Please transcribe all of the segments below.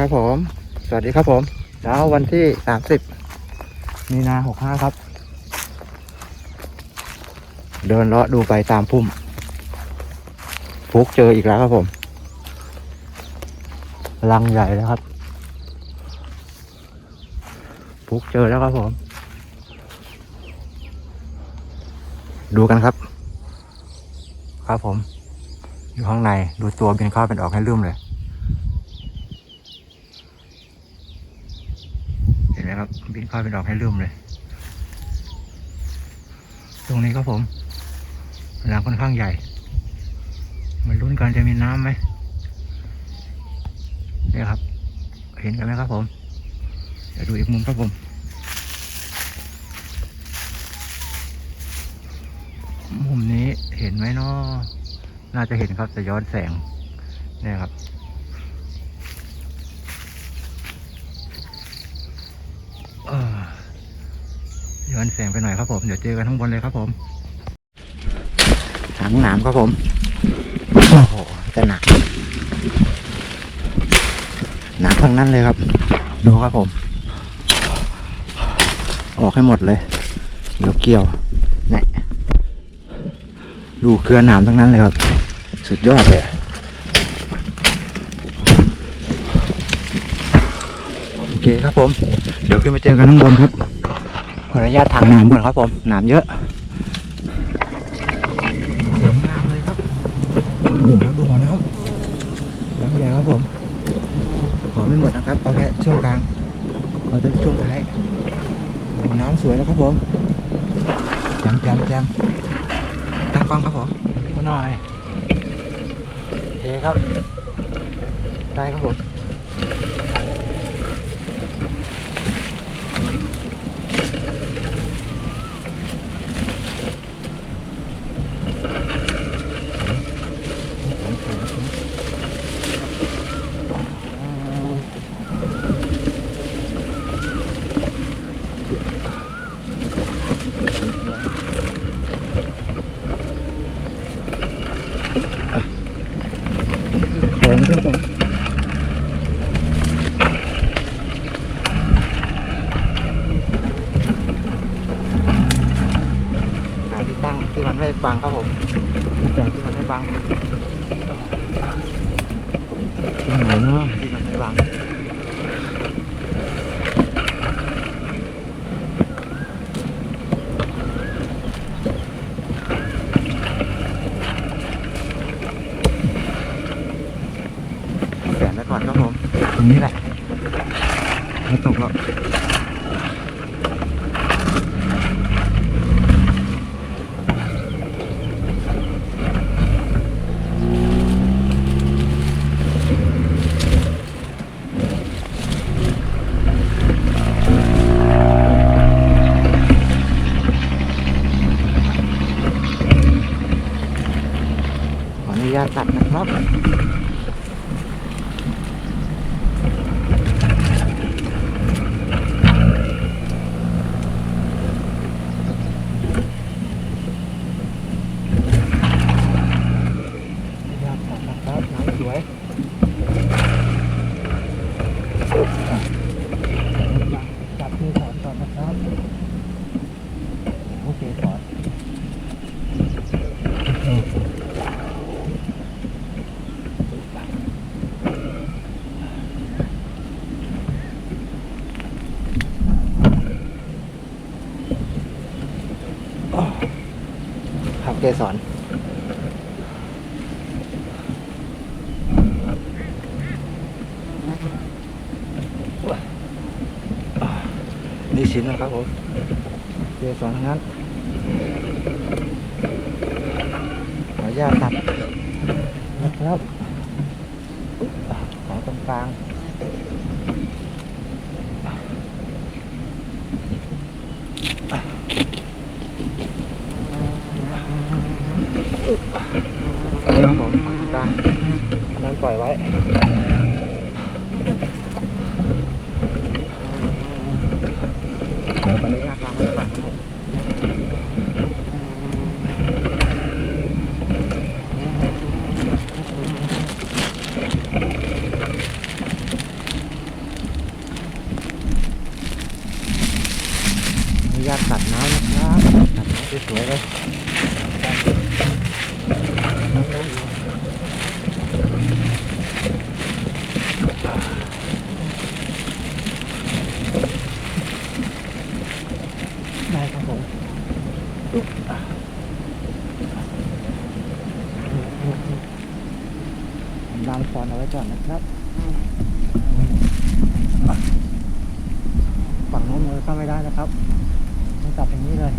ครับผม สวัสดีครับผมเช้าวันที่สามสิบมีนาหกห้าครับ เดินเลาะดูไปตามพุ่ม ฟุกเจออีกแล้วครับผมลังใหญ่แล้วครับฟุกเจอแล้วครับผม ดูกันครับ ครับผม อยู่ข้างในดูตัวเป็นเข้าเป็นออกให้ลืมเลย เห็นไหมครั บินเข้าเป็นออกให้ลืมเลย ตรงนี้ครับผมรังค่อนข้างใหญ่มาลุ้นกันจะมีน้ำไหมเนี่ยครับ เห็นกันไหมครับผมเดี๋ยวดูอีกมุมครับผมมุมนี้เห็นไหมเนาะน่าจะเห็นครับจะย้อนแสงเนี่ยครับ เออ ย้อนแสงไปหน่อยครับผมเดี๋ยวเจอกันข้างบนเลยครับผมถังหนามครับผมโอ้โหจะหนักหนักทั้งนั้นเลยครับ ดูครับผม ออกให้หมดเลยเดี๋ยวเกี่ยวเนี่ดูเครือหนามทั้งนั้นเลยครับ สุดยอดเลยโอเคครับผม เดี๋ยวขึ้นมาเจอกันข้างบนครับ ออนุญาตทางน้ำก่อนครับผมน้ำเยอะสวยงามเลยครับดูแล้วดูหัวน้ำน้ำใหญ่ครับผมขอไม่หมดนะครับเอาแค่ช่วงกลางเอาแต่ช่วงท้ายโอ้น้ำสวยแล้วครับผมแจมแจมแจมตั้งฟังครับผมก็หน่อยโอเคครับได้ครับผม เดินครับผมหาที่ตั้งที่มันไม่ฟังครับผมจากที่มันไม่ฟัง ที่ไหนเนาะที่มันไม่ฟังแขวนไว้ก่อนครับผม ตรงนี้แหละไม่ตกหรอกขออนุญา ตตัดนะครับ อยากตัดนะครับน้ำสวยจับที่สอนก่อนนะครับโอเคสอนครับ เกสรนี่ชิ้นนะครับผมเจสองทั้งนั้นขออนุญาตตัดนะครับขอตรงกลางครับผมตรงกลางอั นนั้นปล่อยไว้เดี๋ยวตอนนี้วางไว้ก่อนครับผม ได้ครับผมผมดามฟอนเอาไว้ ก่อนนะครับ ฝั่งโน้นมือก็ไม่ได้นะครับต้องจับอย่างนี้เลย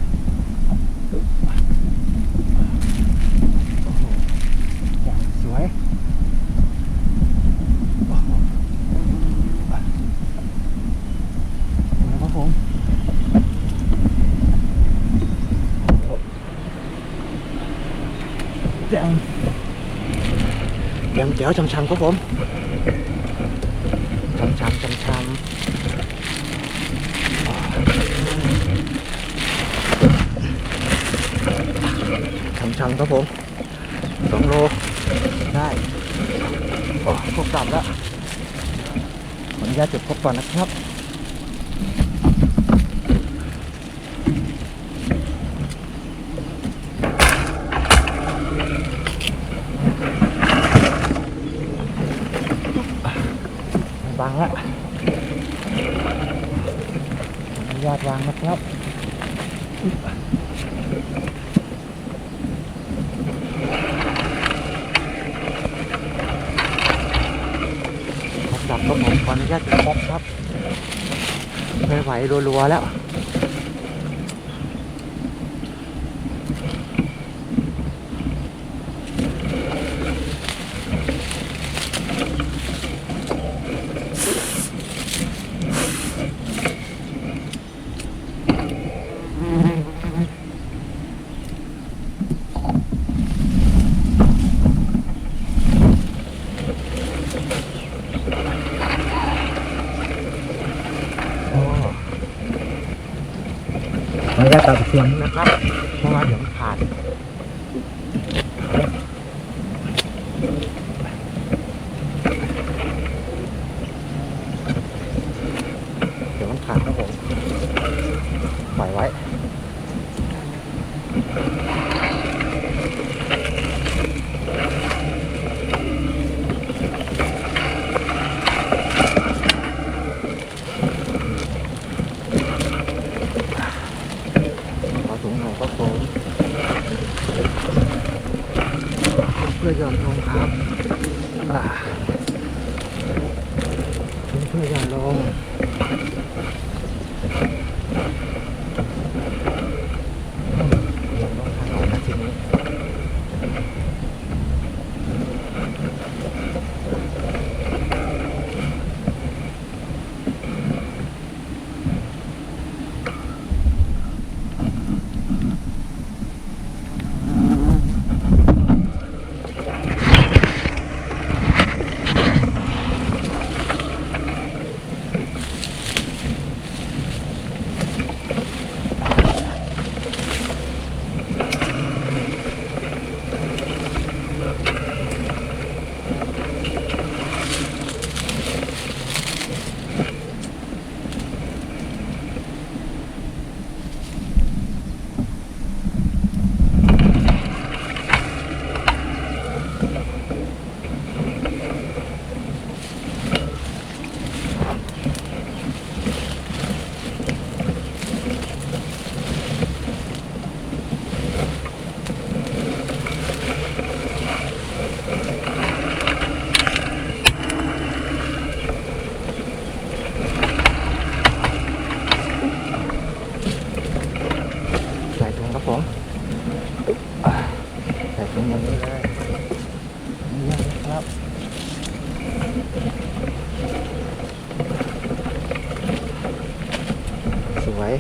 โอ้โหอย่างสวยโอ้โหนะครับผมแจม แจมแจ๋วชำๆครับผมชำๆชำๆช้ำๆครับผมสองโลได้โอ้ครบกลับแล้วขออนุญาตเก็บครบก่อนนะครับ วางละขออนุญาตวางนะครับครับดับก็ผมขออนุญาตครบครับไม่ไหวรัวๆแล้ว ขออนุ ญาตตัดเสียงนะครับ เพราะว่าเดี๋ยวขาดเดี๋ยวมันขาดครับผมปล่อยไว้ ขอถุงหน่อยครับผม เพื่อหย่อนลงครับอ่าถุงเพื่อหย่อนลงหย่อนลงทางไหนนะทีนี้ใส่ถุงครับผมอ่าใส่ถุงอย่างนี้เลยเยี่ยมครับ สวย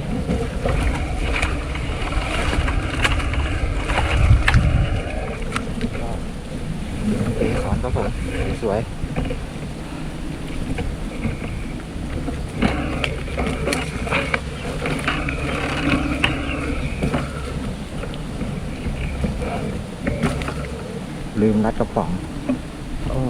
เอสอนครับผมสวย ลืมรัดกระป๋องโอ้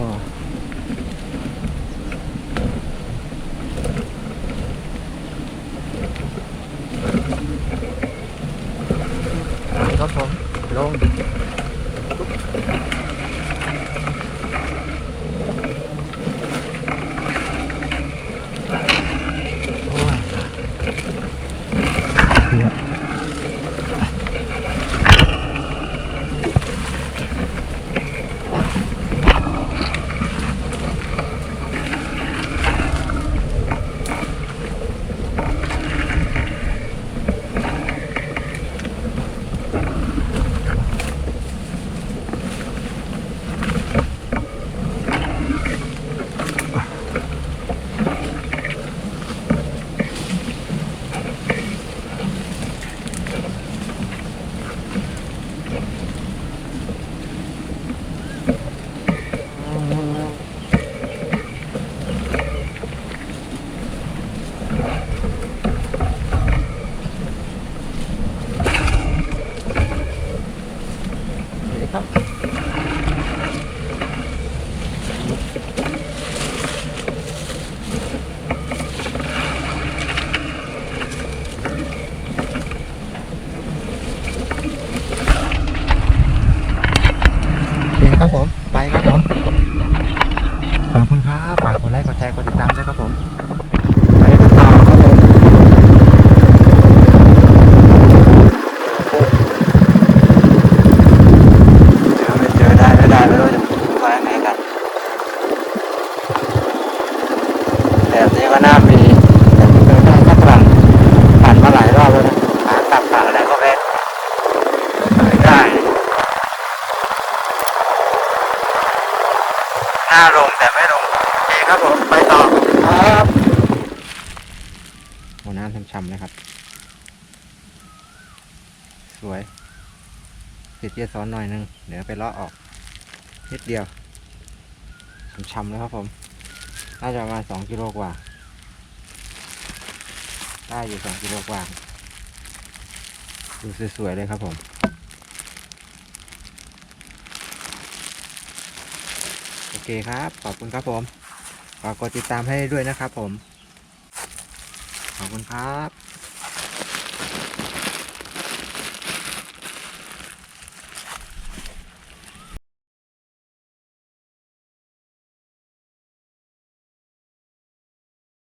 หน้าลงแต่ไม่ลง โอเคครับผม ไปต่อครับโอ้น้ำช่ำๆนะครับ สวยติดเยซ้อนหน่อยนึง เดี๋ยวไปเลาะออกนิดเดียวช่ำๆแล้วครับผม น่าจะประมาณสองกิโลกว่า ได้อยู่สองกิโลกว่า ดูสวยๆเลยครับผม โอเค ครับ ขอบคุณครับผมฝากกดติดตามให้ด้วยนะครับผม ขอบคุณครับ